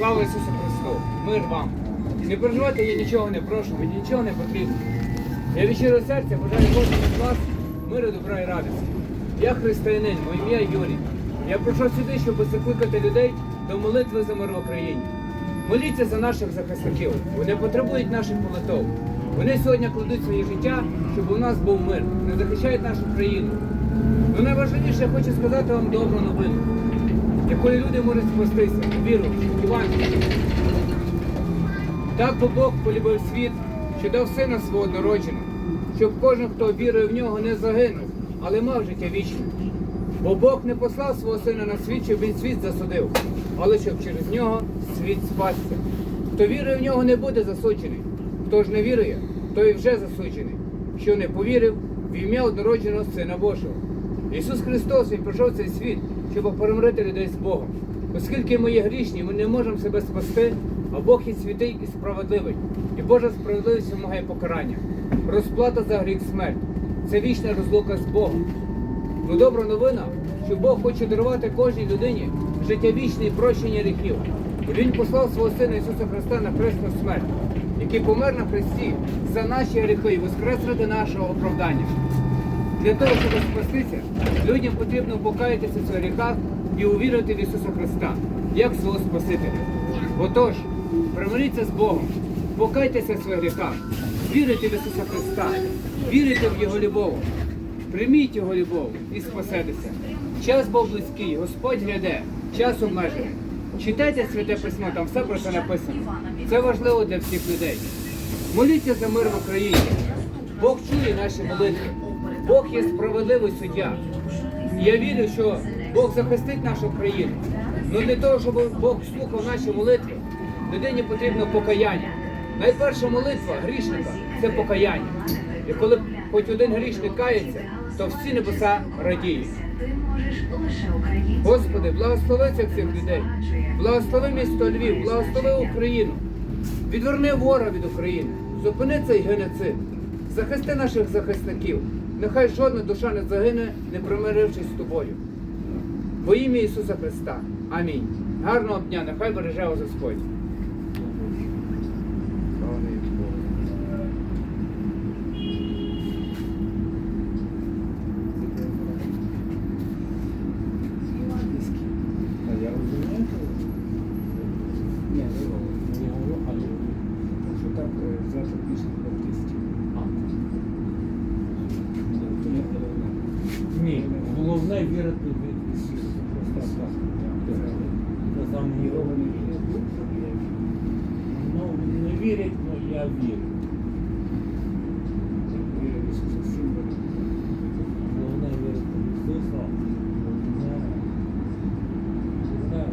Слава Ісусу Христу! Мир вам! Не переживайте, я нічого не прошу, мені нічого не потрібно. Я від щирого серця бажаю кожному з вас миру, добра і радості. Я християнин, моє ім'я Юрій. Я прийшов сюди, щоб закликати людей до молитви за мир в Україні. Моліться за наших захисників. Вони потребують наших молитов. Вони сьогодні кладуть своє життя, щоб у нас був мир. Вони захищають нашу країну. Ну найважливіше, я хочу сказати вам добру новину. Якої люди можуть спастися, віруючи, в Євангелії. Так бо Бог полюбив світ, що дав сина свого однородженого, щоб кожен, хто вірує в нього, не загинув, але мав життя вічне. Бо Бог не послав свого сина на світ, щоб він світ засудив, але щоб через нього світ спасся. Хто вірує в нього, не буде засуджений. Хто ж не вірує, той вже засуджений, що не повірив в ім'я однородженого Сина Божого. Ісус Христос Він прийшов в цей світ, щоб перемирити людей з Богом. Оскільки ми є грішні, ми не можемо себе спасти, а Бог є святий і справедливий. І Божа справедливість вимагає покарання. Розплата за гріх смерть. Це вічна розлука з Богом. Ну добра новина, що Бог хоче дарувати кожній людині життя вічне і прощення гріхів. Він послав свого Сина Ісуса Христа на хресну смерть, який помер на хресті за наші гріхи і воскрес ради нашого оправдання. Для того, щоб спастися, людям потрібно покаятися в своїх гріхах і увірити в Ісуса Христа, як свого Спасителя. Отож, примиріться з Богом, покайтеся в своїх гріхах, вірите в Ісуса Христа, вірите в Його любов, прийміть Його любов і спасетеся. Час був близький, Господь гляде, час обмежений. Читайте святе письмо, там все про це написано. Це важливо для всіх людей. Моліться за мир в Україні. Бог чує наші молитви. Бог є справедливий суддя. Я вірю, що Бог захистить нашу країну. Але для того, щоб Бог слухав наші молитви, людині потрібно покаяння. Найперша молитва грішника це покаяння. І коли хоч один грішник кається, то всі небеса радіють. Господи, благослови цих людей, благослови місто Львів, благослови Україну. Відверни вора від України, зупини цей геноцид, захисти наших захисників. Нехай жодна душа не загине, не примирившись з тобою. Во ім'я Ісуса Христа. Амінь. Гарного дня, нехай береже вас Господь. Ні, не але Що так завтра більше головне вірити в Ісуса Христа. Це саме головне. Ну, не вірять, але я вірю. Головне вірити в Ісуса. Головне, головне,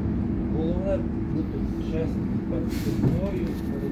головне бути чесним перед собою, перед